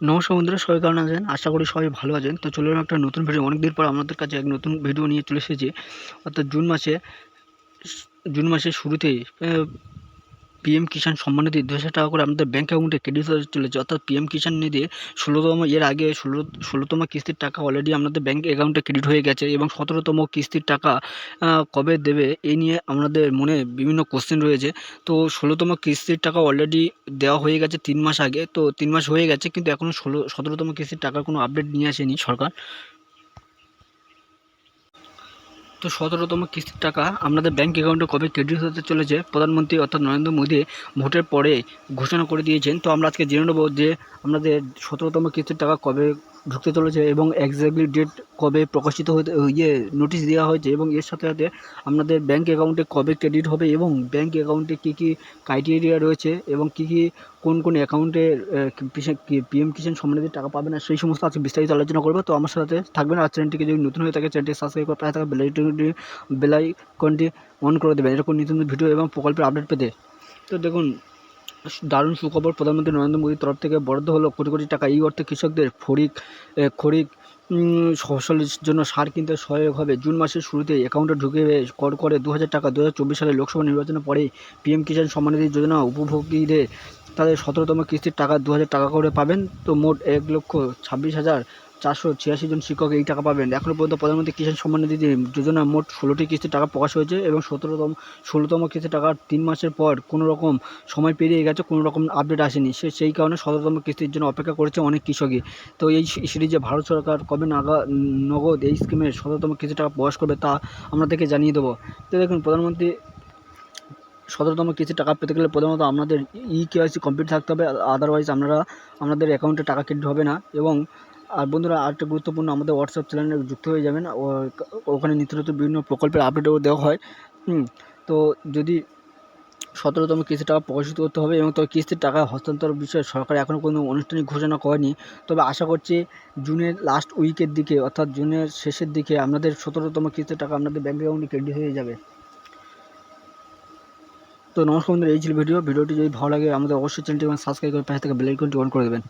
নমস্কার বন্ধুরা, সবাই কেমন আছেন? আশা করি সবাই ভালো আছেন। তো চলে একটা নতুন ভিডিও অনেক দিন পর আমাদের কাছে এক নতুন ভিডিও নিয়ে চলে এসেছি। অর্থাৎ জুন মাসে, জুন মাসের শুরুতেই পিএম সম্মান নিধি দু হাজার টাকা করে আমাদের ব্যাঙ্ক অ্যাকাউন্টে ক্রেডিট হতে চলেছে। অর্থাৎ পিএম কিষাণ নিধি ষোলোতম, এর আগে ষোলো, ষোলোতম কিস্তির টাকা অলরেডি আমাদের ব্যাঙ্ক অ্যাকাউন্টে ক্রেডিট হয়ে গেছে এবং সতেরোতম কিস্তির টাকা কবে দেবে এই নিয়ে আমাদের মনে বিভিন্ন কোশ্চেন রয়েছে। তো ষোলোতম কিস্তির টাকা অলরেডি দেওয়া হয়ে গেছে তিন মাস আগে। তো তিন মাস হয়ে গেছে, কিন্তু এখনও ষোলো, সতেরোতম কিস্তির টাকার কোনো আপডেট নিয়ে আসেনি সরকার। তো সতেরোতম কিস্তির টাকা আপনাদের ব্যাঙ্ক অ্যাকাউন্টে কবে ক্রেডিট হতে চলেছে প্রধানমন্ত্রী অর্থাৎ নরেন্দ্র মোদী ভোটের পরে ঘোষণা করে দিয়েছেন। তো আমরা আজকে জেনে নেব যে আপনাদের সতেরোতম কিস্তির টাকা কবে ঢুকতে চলেছে এবং এক্স্যাক্টলি ডেট কবে প্রকাশিত হতে ইয়ে নোটিশ দেওয়া হয়েছে এবং এর সাথে সাথে আপনাদের ব্যাঙ্ক অ্যাকাউন্টে কবে ক্রেডিট হবে এবং ব্যাঙ্ক অ্যাকাউন্টে কী কী ক্রাইটেরিয়া রয়েছে এবং কী কী কোন কোন অ্যাকাউন্টে পিএম কিষাণ সম্মানিত টাকা পাবে না সেই সমস্ত আজকে বিস্তারিত আলোচনা করব। তো আমার সাথে থাকবেন আর চ্যানেলটিকে যদি নতুন হয়ে থাকে চ্যানেলটি সাবস্ক্রাইব করে পাশে থাকা বেলাইকনটি বেলাইকনটি অন করে দেবেন। এরকম নতুন ভিডিও এবং প্রকল্পের আপডেট পেতে। তো দেখুন দারুণ সুখবর প্রধানমন্ত্রী নরেন্দ্র মোদীর তরফ থেকে বরাদ্দ হলো কোটি কোটি টাকা। এই অর্থে কৃষকদের খরিক এ, খরিক ফসলের জন্য সার কিনতে সহায়ক হবে। জুন মাসের শুরুতে অ্যাকাউন্টে ঢুকে কর করে দু হাজার টাকা দু সালের লোকসভা নির্বাচনের পরে পিএম কিষাণ সম্মানিধি যোজনা উপভোগীদের তাদের সতেরোতম কিস্তির টাকা দু হাজার টাকা করে পাবেন। তো মোট এক লক্ষ ছাব্বিশ হাজার চারশো ছিয়াশি জন শিক্ষক এই টাকা পাবেন। এখনও পর্যন্ত প্রধানমন্ত্রী কিষাণ সম্মান নিধি যোজনা মোট ষোলোটি কিস্তির টাকা প্রকাশ হয়েছে এবং সতেরোতম, ষোলোতম কিস্তির টাকা তিন মাসের পর কোনো রকম সময় পেরিয়ে গেছে, কোনো রকম আপডেট আসেনি। সে সেই কারণে সতেরোতম কিস্তির জন্য অপেক্ষা করেছে অনেক কৃষকই। তো এই সিরিজে ভারত সরকার কবে নাগা নগদ এই স্কিমের সতেরোতম কিস্তি টাকা প্রকাশ করবে তা আপনাদেরকে জানিয়ে দেবো। তো দেখুন, প্রধানমন্ত্রী সতেরোতম কিস্তির টাকা পেতে গেলে প্রধানত আপনাদের ই কেওয়াইসি কমপ্লিট থাকতে হবে আদারওয়াইজ আপনারা আপনাদের অ্যাকাউন্টে টাকা ক্রেডিট হবে না। এবং আর বন্ধুরা, আরেকটা গুরুত্বপূর্ণ আমাদের হোয়াটসঅ্যাপ চ্যানেলে যুক্ত হয়ে যাবেন। ওখানে নিত্য নতুন বিভিন্ন প্রকল্পের আপডেটও দেওয়া হয়। তো যদি সতেরোতম কিস্তি টাকা প্রকাশিত করতে হবে এবং তবে কিস্তির টাকা হস্তান্তর বিষয়ে সরকার এখনও কোনো আনুষ্ঠানিক ঘোষণা করেনি, তবে আশা করছি জুনের লাস্ট উইকের দিকে অর্থাৎ জুনের শেষের দিকে আপনাদের সতেরোতম কিস্তির টাকা আপনাদের ব্যাঙ্ক অ্যাকাউন্টে ক্রেডিট হয়ে যাবে। তো নমস্কার বন্ধুরা, এই ছিল ভিডিও ভিডিওটি যদি ভালো লাগে আমাদের অবশ্যই চ্যানেলটি এবং সাবস্ক্রাইব করে পাশে থেকে বেল আইকনটি অন করে দেবেন।